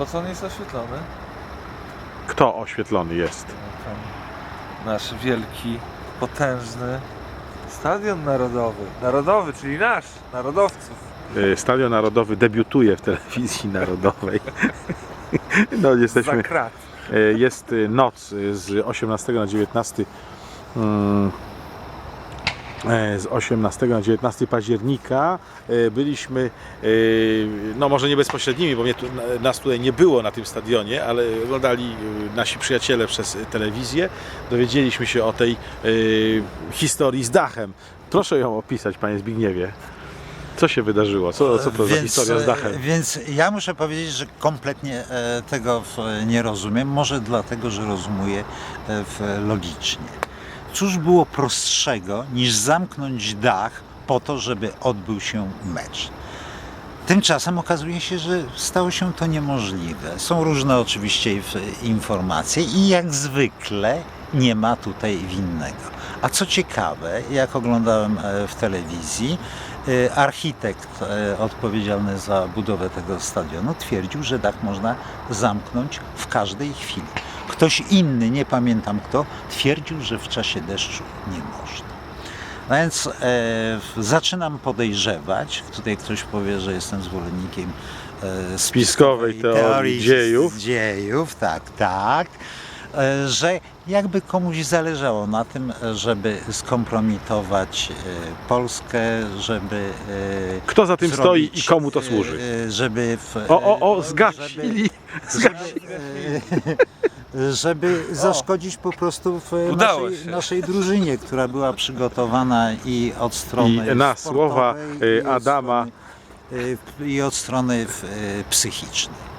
Po co on jest oświetlony? Kto oświetlony jest? Tam nasz wielki, potężny Stadion Narodowy. Narodowy, czyli nasz, narodowców. Y, Stadion Narodowy debiutuje w telewizji narodowej. No jesteśmy. Krat. y, Jest y, noc y, z 18 na 19. mm, e, Z 18 na 19 października y, byliśmy, y, no może nie bezpośrednimi, bo mnie tu, na- nas tutaj nie było na tym stadionie, ale oglądali nasi przyjaciele przez telewizję. Dowiedzieliśmy się o tej historii z dachem. Proszę ją opisać, panie Zbigniewie. Co się wydarzyło? Co, co to za historia z dachem? e, Więc ja muszę powiedzieć, że kompletnie e, tego nie rozumiem. Może dlatego, że rozumuję e, logicznie. Cóż było prostszego niż zamknąć dach po to, żeby odbył się mecz? Tymczasem okazuje się, że stało się to niemożliwe. Są różne oczywiście informacje i jak zwykle nie ma tutaj winnego. A co ciekawe, jak oglądałem e, w telewizji, e, architekt e, odpowiedzialny za budowę tego stadionu twierdził, że dach można zamknąć w każdej chwili. Ktoś inny, nie pamiętam kto, twierdził, że w czasie deszczu nie można. No więc e, zaczynam podejrzewać, tutaj ktoś powie, że jestem zwolennikiem e, Spiskowej teorii dziejów. dziejów, tak, tak, e, że jakby komuś zależało na tym, żeby skompromitować e, Polskę, żeby e, Kto za tym stoi zrobić, i komu to służy? e, Żeby w, O, o, o, żeby- zgasili. żeby, żeby zaszkodzić po prostu w Udało naszej, się. naszej drużynie, która była przygotowana i od strony I na sportowej, słowa, i od Adama. strony, i od strony e, psychicznej.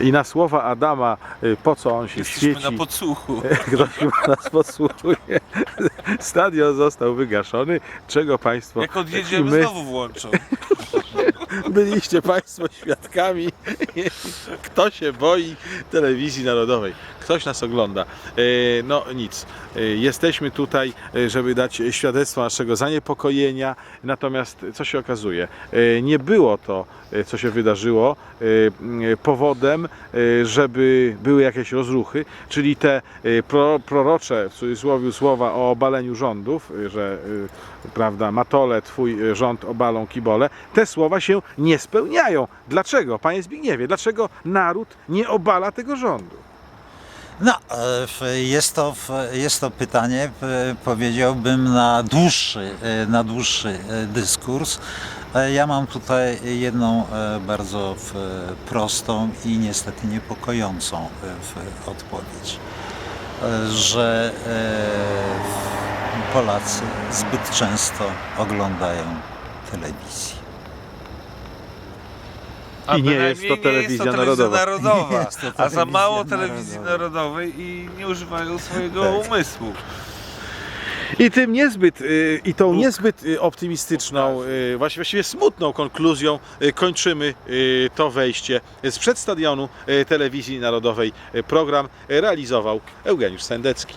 I na słowa Adama, y, po co on się Jesteśmy świeci, na podsłuchu. ktoś chyba nas podsłuchuje. Stadion został wygaszony, czego Państwo Jak i odjedziemy, my znowu włączą. Byliście Państwo świadkami. Kto się boi telewizji narodowej? Ktoś nas ogląda. E, No nic. E, Jesteśmy tutaj, e, żeby dać świadectwo naszego zaniepokojenia. Natomiast co się okazuje? Nie było to, co się wydarzyło, powodem, żeby były jakieś rozruchy, czyli te pro, prorocze w cudzysłowie słowa o obaleniu rządów, że prawda, matole, twój rząd obalą kibole, te słowa się nie spełniają. Dlaczego, panie Zbigniewie, dlaczego naród nie obala tego rządu? No, e, jest to, jest to pytanie, p- powiedziałbym, na dłuższy, e, na dłuższy e, dyskurs. E, Ja mam tutaj jedną e, bardzo prostą i niestety niepokojącą e, odpowiedź, E, że e, Polacy zbyt często oglądają telewizję. A I nie jest to telewizja narodowa. narodowa. Nie jest to A za telewizja mało telewizji narodowej i nie używają swojego Tak. umysłu. I tym niezbyt, y, i tą niezbyt y, optymistyczną, y, właściwie właściwie smutną konkluzją y, kończymy y, to wejście z przedstadionu y, telewizji narodowej. Y, Program realizował Eugeniusz Sendecki.